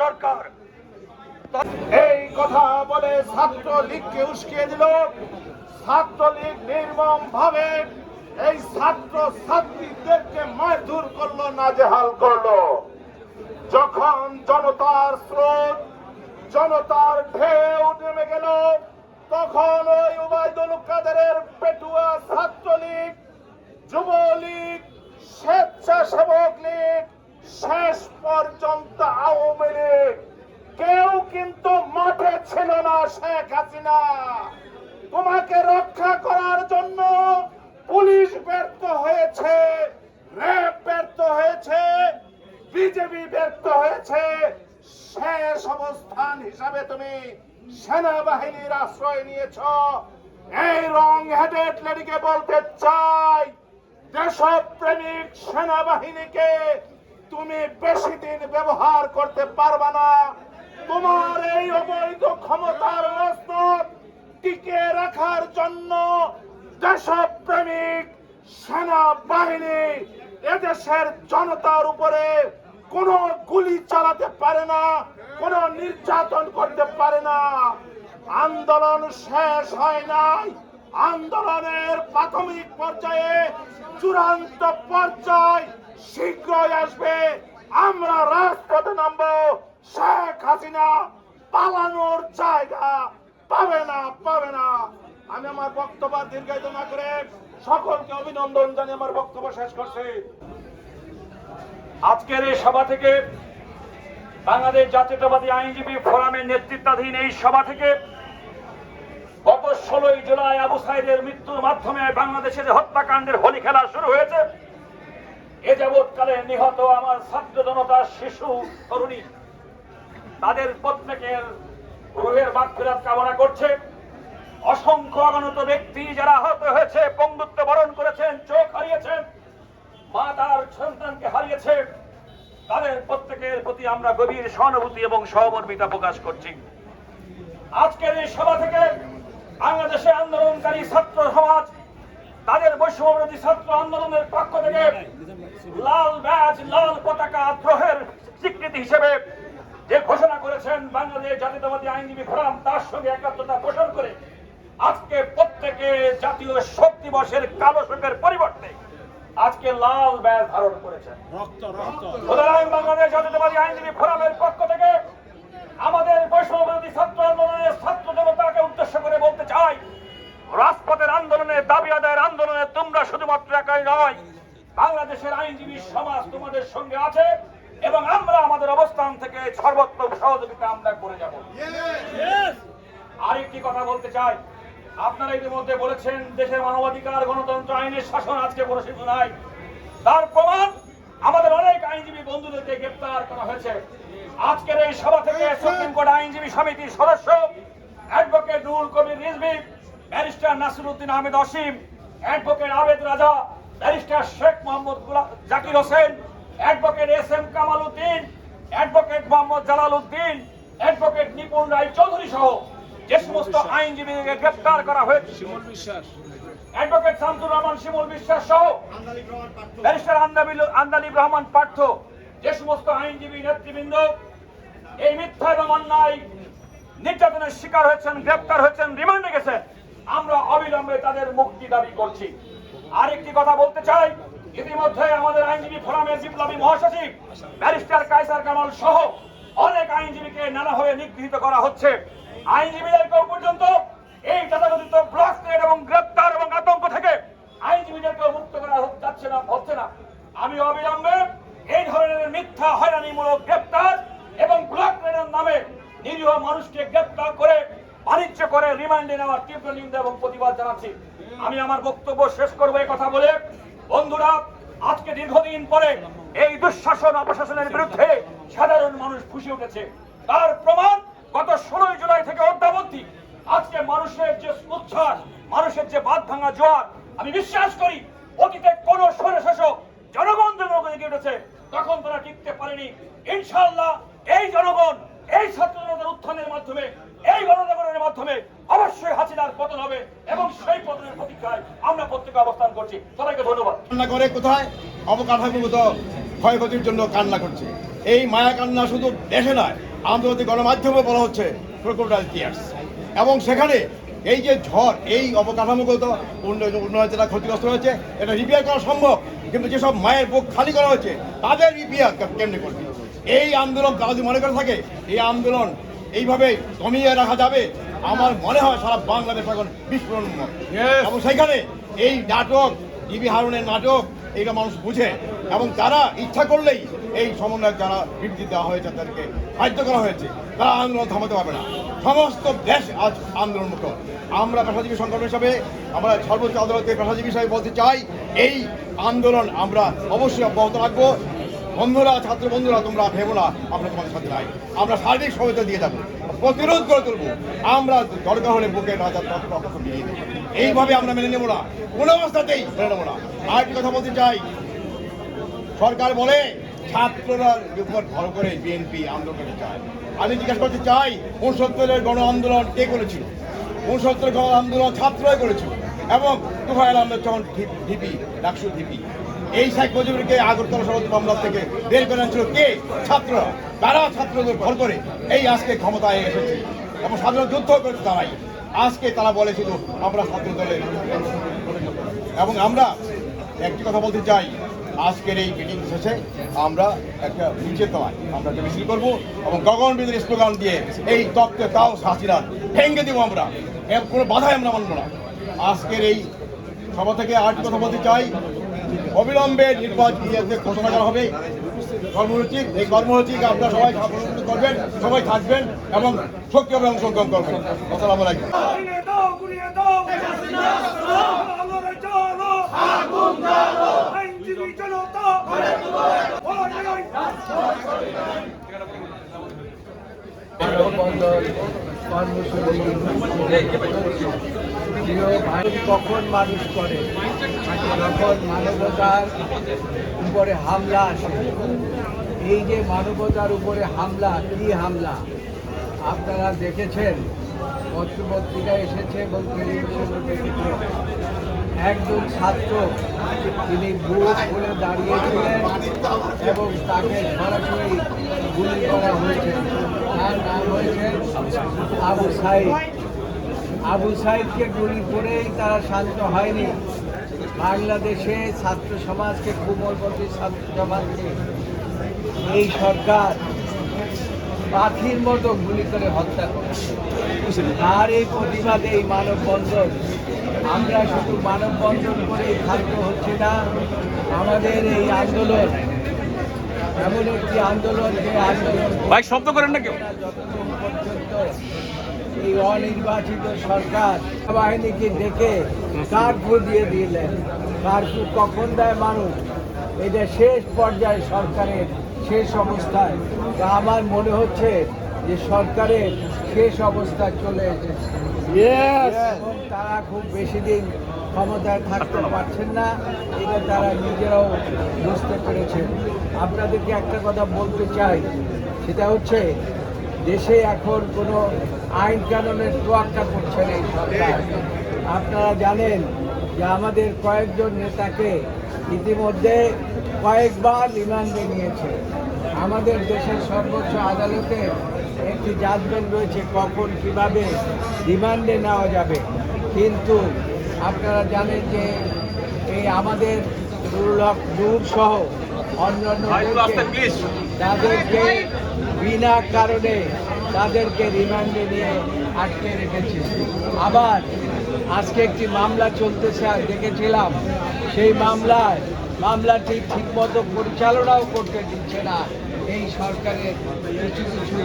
সরকার। এই কথা বলে উস্কিয়ে দিল। নির্মম ভাবে এই ছাত্র ছাত্রীদেরকে মারধর করল করল। যখন জনতার স্রোত, জনতার ঢেউ নেমে গেল, তখন ওই উবায়দুল কাদেরের পেটুয়া ছাত্রলীগ, যুবলীগ, স্বেচ্ছাসেবক লীগ শেষ পর্যন্ত আওয়ামী লীগ। কেউ কিন্তু মাঠে ছিল না শেখ হাসিনা। তোমাকে রক্ষা করার জন্য পুলিশ ব্যর্থ হয়েছে, র্যাব ব্যর্থ হয়েছে, বিজেপি ব্যর্থ হয়েছে। শেষ অবস্থান হিসাবে তুমি সেনাবাহিনীর আশ্রয় নিয়েছ। এই রং হেডেড লেডিকে বলতে চাই, দেশপ্রেমিক সেনাবাহিনীকে তুমি বেশি দিন ব্যবহার করতে পারবা না। তোমার এই অবৈধ ক্ষমতার মস্তক টিকে রাখার জন্য দেশপ্রেমিক, সেনাবাহিনী এদেশের জনতার উপরে কোনো গুলি চালাতে পারে না, কোনো নির্যাতন করতে পারে না। আন্দোলন শেষ হয় নাই। আন্দোলনের প্রাথমিক পর্যায়ে চূড়ান্ত পর্যায় শীঘ্রই আসবে। আমরা রাজপথে নামবো। শেখ হাসিনা পালানোর জায়গা পাবে না পাবে না। আমি আমার বক্তব্য দীর্ঘায়িত না করে সকলকে অভিনন্দন জানিয়ে আমার বক্তব্য শেষ করছি। আজকের এই সভা থেকে বাংলাদেশ জাতীয়তাবাদী আইনজীবী ফোরামের নেতৃত্বাধীন এই সভা থেকে গত ষোলোই জুলাই আবু সাইদের মৃত্যুর মাধ্যমে বাংলাদেশে যে হত্যাকাণ্ডের হোলি খেলা শুরু হয়েছে এ যাবৎকালে নিহত আমার ছাত্র জনতা শিশু, তরুণী। তাদের প্রত্যেকের রুহের মাগফিরাত কামনা করছে। অসংখ্য অগণত ব্যক্তি যারা আহত হয়েছে, পঙ্গুত্ব বরণ করেছেন, চোখ হারিয়েছেন, মা তার সন্তানকে হারিয়েছে। তাদের প্রত্যেকের প্রতি আমরা গভীর সহানুভূতি এবং সহমর্মিতা প্রকাশ করছি। আজকের এই সভা থেকে বাংলাদেশে আন্দোলনকারী ছাত্র সমাজ তাদের বৈষম্যবিরোধী ছাত্র আন্দোলনের পক্ষ থেকে লাল ব্যাজ লাল পতাকা আগ্রহের স্বীকৃতি হিসেবে যে ঘোষণা করেছেন বাংলাদেশ জাতীয়তাবাদী আইনজীবী ফোরাম তার সঙ্গে একাত্মতা পোষণ করে আজকে প্রত্যেকে জাতীয় শোক দিবসের কালো শোকের পরিবর্তে আজকে লাল ব্যাজ ধারণ করেছেন। সুতরাং বাংলাদেশ জাতীয়তাবাদী আইনজীবী ফোরামের পক্ষ থেকে আমাদের বৈষম্যবিরোধী ছাত্র আন্দোলনের ছাত্র জনতাকে উদ্দেশ্য করে বলতে চাই রাজপথের আন্দোলনে দাবি আদায়ের আন্দোলনে তোমরা শুধুমাত্র একাই নয় বাংলাদেশের আইনজীবী সমাজ তোমাদের সঙ্গে আছে এবং আমরা আমাদের অবস্থান থেকে সর্বোত্তম সহযোগিতা আমরা করে যাব। আরেকটি কথা বলতে চাই। আপনারা ইতিমধ্যে বলেছেন দেশের মানবাধিকার গণতন্ত্র আইনের শাসন আজকে কোনো শিশু নাই। তার প্রমাণ আমাদের অনেক আইনজীবী বন্ধুদেরকে গ্রেপ্তার করা হয়েছে। আজকের এই সভা থেকে সুপ্রিম কোর্ট আইনজীবী সমিতির সদস্য advocate Ruhul Kabir Rizvi barrister Nasiruddin Ahmed Asim advocate Abed Raja barrister Sheikh Mohammad Zakir Hossain advocate S M Kamal Uddin advocate Mohammad Jalal Uddin advocate Nipun Roy Chowdhury সহ যে সমস্ত আইনজীবীকে গ্রেফতার করা হয়েছে। Advocate Shamsur Rahman Shimul Biswas সহ ব্যারিস্টার আন্দালিব রহমান পার্থ যে সমস্ত আইনজীবী নেতৃবৃন্দ এই মিথ্যা এবং অন্যায় নির্যাতনের শিকার হয়েছেন গ্রেপ্তার হয়েছেন রিমান্ডে গেছেন। আমরা অবিলম্বে তাদের মুক্তি দাবি করছি। আরেকটি কথা বলতে চাই। ইতিমধ্যে আমাদের আইনজীবী ফোরামের বিপ্লবী মহাসচিব, ব্যারিস্টার কাইসার কামাল সহ অনেক আইনজীবীকে নানাভাবে নিগৃহীত করা হচ্ছে। আইনজীবীদেরকেও পর্যন্ত এই তথাকথিত ব্লক এবং গ্রেপ্তার এবং আতঙ্ক থেকে আইনজীবীদেরকেও মুক্ত করা যাচ্ছে না, হচ্ছে না। আমি অবিলম্বে এই ধরনের মিথ্যা, হয়রানিমূলক গ্রেপ্তার এবং ব্লক ট্রেডের নামে নিরীহ মানুষকে গ্রেপ্তার করে, বাণিজ্য করে রিমান্ডে নেওয়ার তীব্র নিন্দা এবং প্রতিবাদ জানাচ্ছি। আমি আমার বক্তব্য শেষ করব এই কথা বলে। বন্ধুরা, আজকে দীর্ঘদিন পরে এই দুঃশাসন অপশাসনের বিরুদ্ধে সাধারণ মানুষ খুশি উঠেছে। তার প্রমাণ গত ষোলোই জুলাই থেকে অদ্যাবধি আজকে মানুষের যে উচ্ছ্বাস, মানুষের যে বাদ ভাঙা জোয়ার, আমি বিশ্বাস করি অতীতে কোন সরে শাসক জনগণ জনগণ জেগে উঠেছে, তখন তারা টিকতে পারেনি। ইনশাআল্লাহ এই জনগণ, এই ছাত্র জনতার উত্থানের মাধ্যমে, এই গণজাগরণের মাধ্যমে অবশ্যই হাসিনার পতন হবে এবং সেই পতনের প্রতীক্ষায় আমরা প্রত্যেকে অবস্থান করছি। সবাইকে ধন্যবাদ। কান্না করে কোথায়? অবকাঠামোগত ক্ষয়ক্ষতির জন্য কান্না করছে। এই মায়া কান্না শুধু দেশে নয়, আন্তর্জাতিক গণমাধ্যমে বলা হচ্ছে ক্রোকোডাইল টিয়ার্স এবং সেখানে এই যে ঝড়, এই অবকাঠামোগত উন্নয়ন উন্নয়ন যেটা ক্ষতিগ্রস্ত হয়েছে, এটা রিপেয়ার করা সম্ভব, কিন্তু যেসব মায়ের বুক খালি করা হয়েছে, তাদের রিপেয়ার কেমনে করবে? এই আন্দোলন তারা যদি মনে করে থাকে, এই আন্দোলন এইভাবে কমিয়ে রাখা যাবে আমার মনে হয় সারা বাংলাদেশ এখন বিস্ফোরণ এবং সেখানে এই নাটক ডিবি হারুনের নাটক এইটা মানুষ বুঝে। এবং তারা ইচ্ছা করলেই এই সমন্বয় যারা বৃদ্ধি দেওয়া হয়েছে তাদেরকে বাধ্য করা হয়েছে তারা আন্দোলন থামাতে পারবে না। সমস্ত দেশ আজ আন্দোলন মুক্ত আমরা পেশাজীবী সংগঠন হিসাবে আমরা সর্বোচ্চ আদালতে পেশাজীবী হিসাবে বলতে চাই এই আন্দোলন আমরা অবশ্যই অব্যাহত রাখব। বন্ধুরা, ছাত্র বন্ধুরা, তোমরা ভেবো না, আমরা তোমাদের সাথে নাই। আমরা সার্বিক সহায়তা দিয়ে যাব, প্রতিরোধ করে তুলবো। আমরা দরকার হলে বুকে রাজার দিয়ে দেবো এইভাবে আমরা মেনে নেব না, কোনো অবস্থাতেই মেনে নেব না। আর কথা বলতে চাই, সরকার বলে ছাত্ররা উপর ভর করে বিএনপি আন্দোলন চায়। আমি জিজ্ঞাসা করতে চাই, উনসত্তরের গণ আন্দোলন কে করেছিল? উনসত্তরের গণ আন্দোলন ছাত্ররাই করেছিল। এবং তুফাইল আহমেদ চৌহান ভিপি ডাকসু ভিপি এই শেখ মুজিবুরকে আগরতলা সড়ক মামলা থেকে বের করে আনছিল কে? ছাত্র। তারা ছাত্রদের ভর করে এই আজকে ক্ষমতায় এসেছে। এবং স্বাধীনতা যুদ্ধ করেছে তারাই। আজকে তারা বলে শুধু আমরা ছাত্র দলের এবং আমরা একটি কথা বলতে চাই। আজকের এই মিটিং শেষে আমরা একটা নিচে তলায় আমরা একটা মিছিল করব এবং গগন বিদের স্লোগান দিয়ে এই তত্ত্বে তাও শাস্তিরা ভেঙে দেবো আমরা। কোনো বাধাই আমরা মানবো না। আজকের এই সভা থেকে আরেকটি কথা বলতে চাই। অবিলম্বে নির্বাচন ঘোষণা করা হবে কর্মসূচি এই কর্মসূচিকে আপনারা সবাই করবেন, সবাই থাকবেন এবং সক্রিয়ভাবে অংশগ্রহণ করবেন। আসসালামু আলাইকুম। কখন মানুষ করে? যখন মানবতার উপরে হামলা আসে, এই যে মানবতার উপরে হামলা, কি হামলা? আপনারা দেখেছেন? পত্রপত্রিকা এসেছে এবং একজন ছাত্র, তিনি বুক করে দাঁড়িয়েছিলেন এবং তাকে সরাসরি গুলি করা হয়েছে। তার নাম হয়েছে আবু সাইদ। আবু সাইদকে গুলি করেই তারা শান্ত হয়নি। বাংলাদেশে ছাত্র সমাজকে কোমলপতি ছাত্র সমাজকে এই সরকার পাখির মতো গুলি করে হত্যা করেছে। আর এই প্রতিবাদে এই মানববন্ধন আমরা শুধু মানববন্ধন করে থাকতে হচ্ছে না আমাদের এই আন্দোলন এমন একটি আন্দোলন যে আন্দোলন ভাই শব্দ করেন না কেউ। যতক্ষণ পর্যন্ত এই অনির্বাচিত সরকার বাহিনীকে ডেকে কার্ফু দিয়ে দিলেন। কার্ফু কখন দেয় মানুষ? এটা শেষ পর্যায়ে সরকারের শেষ অবস্থায়। তা আমার মনে হচ্ছে যে সরকারের শেষ অবস্থায় চলে এসেছে। এবং তারা খুব বেশি দিন ক্ষমতায় থাকতে পারছেন না এটা তারা নিজেরাও বুঝতে পেরেছেন। আপনাদেরকে একটা কথা বলতে চাই সেটা হচ্ছে দেশে এখন কোনো আইন কানুনের তোয়াক্কা করছেন এই সরকার। আপনারা জানেন যে আমাদের কয়েকজন নেতাকে ইতিমধ্যে কয়েকবার রিমান্ডে নিয়েছে আমাদের দেশের সর্বোচ্চ আদালতে একটি জাজমেন্ট রয়েছে কখন কীভাবে রিমান্ডে নেওয়া যাবে। কিন্তু আপনারা জানেন যে এই আমাদের দুর্লভ দূর সহ অন্যান্য তাদেরকে বিনা কারণে তাদেরকে রিমান্ডে নিয়ে আটকে রেখেছে। আবার আজকে একটি মামলা চলতেছে দেখেছিলাম সেই মামলায় মামলাটি ঠিকমতো পরিচালনাও করতে দিচ্ছে না এই সরকারের কিছু কিছু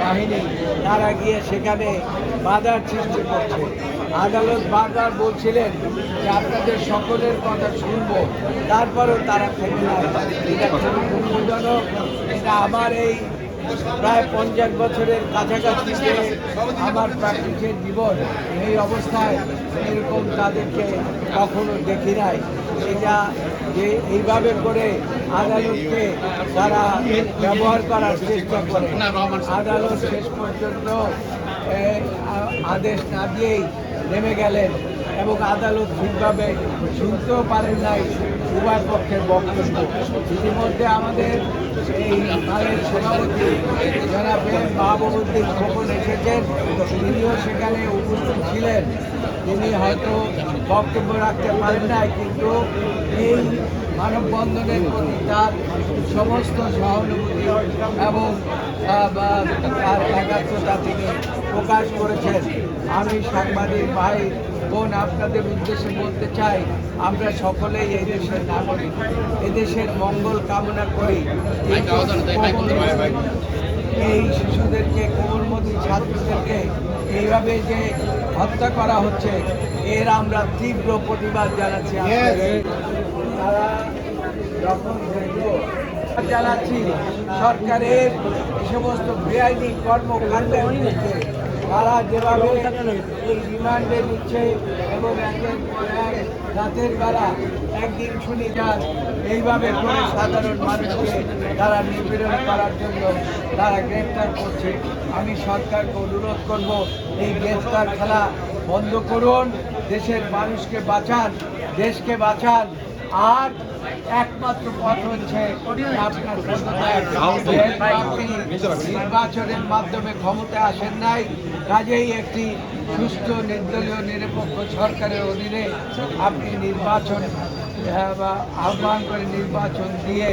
বাহিনী। তারা গিয়ে সেখানে বাধার সৃষ্টি করছে। আদালত বারবার বলছিলেন যে আপনাদের সকলের কথা শুনব, তারপরেও তারা থেমে না। এটা দুঃখজনক। এটা আমার এই প্রায় পঞ্চাশ বছরের কাছাকাছি আমার প্র্যাকটিসের জীবন, এই অবস্থায় এরকম তাদেরকে কখনো দেখি নাই। এটা যে এইভাবে করে আদালতকে তারা ব্যবহার করার চেষ্টা করে। আদালত শেষ পর্যন্ত আদেশ না দিয়েই নেমে গেলেন এবং আদালত ঠিকভাবে শুনতেও পারেন নাই। উভয় পক্ষের বক্তব্য। ইতিমধ্যে আমাদের এই দলের সভাপতি জনাব মাহবুবুদ্দিন খোকন এসেছেন, তিনিও সেখানে উপস্থিত ছিলেন। তিনি হয়তো বক্তব্য রাখতে পারেন নাই, কিন্তু এই মানববন্ধনের প্রতি তার সমস্ত সহানুভূতি এবং তার একাত্মতা তিনি প্রকাশ করেছেন। আমি সাংবাদিক ভাই বোন আপনাদের উদ্দেশ্যে বলতে চাই আমরা সকলেই এই দেশের নাগরিক। এদেশের মঙ্গল কামনা করি। এই শিশুদেরকে কোমলমতি ছাত্রদেরকে এইভাবে যে হত্যা করা হচ্ছে এর আমরা তীব্র প্রতিবাদ জানাচ্ছি তারা যখন দেখব জানাচ্ছি সরকারের সমস্ত বেআইনি কর্মকাণ্ডের বিরুদ্ধে তারা যেভাবে এই রিমান্ডে নিচ্ছে এবং একের পর এক রাতের বেলা একদিন শুনি যান এইভাবে করে সাধারণ মানুষকে তারা নিপীড়ন করার জন্য তারা গ্রেফতার করছে। আমি সরকারকে অনুরোধ করব এই গ্রেফতার খেলা বন্ধ করুন দেশের মানুষকে বাঁচান দেশকে বাঁচান। আর একমাত্র পথ হচ্ছে আপনার নির্বাচনের মাধ্যমে ক্ষমতায় আসেন নাই কাজেই একটি সুস্থ নির্দলীয় নিরপেক্ষ সরকারের অধীনে আপনি নির্বাচন বা আহ্বান করে নির্বাচন দিয়ে